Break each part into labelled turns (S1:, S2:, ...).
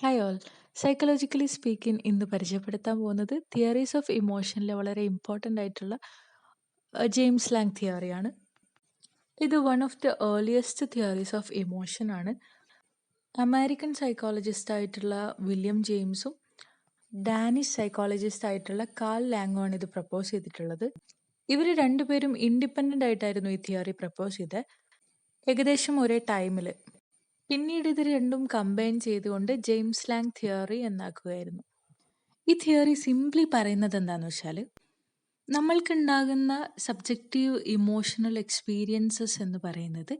S1: Hi all psychologically speaking ഇന്ന് പരിചയപ്പെടുത്താൻ പോകുന്നത് തിയറീസ് ഓഫ് ഇമോഷനിലെ വളരെ ഇമ്പോർട്ടന്റ് ആയിട്ടുള്ള ജെയിംസ് ലാങ് തിയറിയാണ് ഇത് one of the earliest theories of emotion ആണ്. അമേരിക്കൻ സൈക്കോളജിസ്റ്റ് ആയിട്ടുള്ള വില്യം ജെയിംസും ഡാനിഷ് സൈക്കോളജിസ്റ്റ് ആയിട്ടുള്ള കാൾ ലാങ്ങുമാണ് ഇത് പ്രപ്പോസ് ചെയ്തിട്ടുള്ളത്. ഇവർ രണ്ടുപേരും ഇൻഡിപെൻഡന്റ് ആയിട്ടായിരുന്നു ഈ തിയറി പ്രപ്പോസ് ചെയ്തത് ഏകദേശം ഒരേ ടൈമിൽ പിന്നീട് ഇത് രണ്ടും കമ്പൈൻ ചെയ്തുകൊണ്ട് ജെയിംസ് ലാങ് തിയറി എന്നാക്കുകയായിരുന്നു. ഈ തിയറി സിംപ്ലി പറയുന്നത് എന്താണെന്ന് വെച്ചാൽ നമ്മൾക്കുണ്ടാകുന്ന സബ്ജക്റ്റീവ് ഇമോഷണൽ എക്സ്പീരിയൻസസ് എന്ന് പറയുന്നത്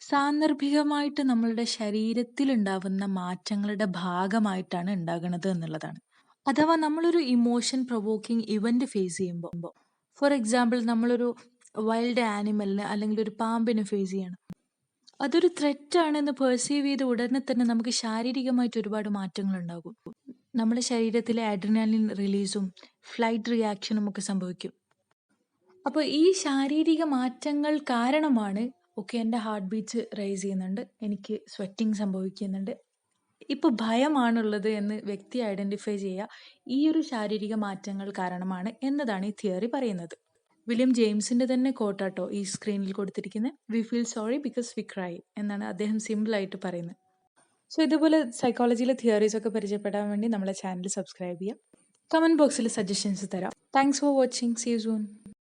S1: സാന്ദർഭികമായിട്ട് നമ്മളുടെ ശരീരത്തിലുണ്ടാവുന്ന മാറ്റങ്ങളുടെ ഭാഗമായിട്ടാണ് ഉണ്ടാകുന്നത് എന്നുള്ളതാണ്. അഥവാ നമ്മളൊരു ഇമോഷൻ പ്രൊവോക്കിംഗ് ഇവന്റ് ഫേസ് ചെയ്യുമ്പോൾ ഫോർ എക്സാമ്പിൾ നമ്മളൊരു വൈൽഡ് ആനിമലിന് അല്ലെങ്കിൽ ഒരു പാമ്പിനെ ഫേസ് ചെയ്യണം. അതൊരു ത്രെറ്റ് ആണെന്ന് പെർസീവ് ചെയ്ത ഉടനെ തന്നെ നമുക്ക് ശാരീരികമായിട്ട് ഒരുപാട് മാറ്റങ്ങൾ ഉണ്ടാകും നമ്മുടെ ശരീരത്തിലെ അഡ്രിനാലിൻ റിലീസും ഫ്ലൈറ്റ് റിയാക്ഷനും ഒക്കെ സംഭവിക്കും. അപ്പോൾ ഈ ശാരീരിക മാറ്റങ്ങൾ കാരണമാണ് ഓക്കെ എന്റെ ഹാർട്ട് ബീറ്റ്സ് റൈസ് ചെയ്യുന്നുണ്ട്. എനിക്ക് സ്വെറ്റിംഗ് സംഭവിക്കുന്നുണ്ട്. ഇപ്പോൾ ഭയമാണുള്ളത് എന്ന് വ്യക്തി ഐഡന്റിഫൈ ചെയ്യുക ഈ ഒരു ശാരീരിക മാറ്റങ്ങൾ കാരണമാണ് എന്നതാണ് ഈ തിയറി പറയുന്നത്. വില്യം ജെയിംസിന്റെ തന്നെ കോട്ടാട്ടോ ഈ സ്ക്രീനിൽ കൊടുത്തിരിക്കുന്നത് we feel sorry because we cry എന്നാണ് അദ്ദേഹം സിമ്പിളായിട്ട് പറയുന്നത് സോ ഇതുപോലെ സൈക്കോളജിയിലെ തിയറീസ് ഒക്കെ പരിചയപ്പെടാൻ വേണ്ടി നമ്മളെ ചാനൽ സബ്സ്ക്രൈബ് ചെയ്യാം. കമന്റ് ബോക്സിൽ സജഷൻസ് തരാം. Thanks for watching see soon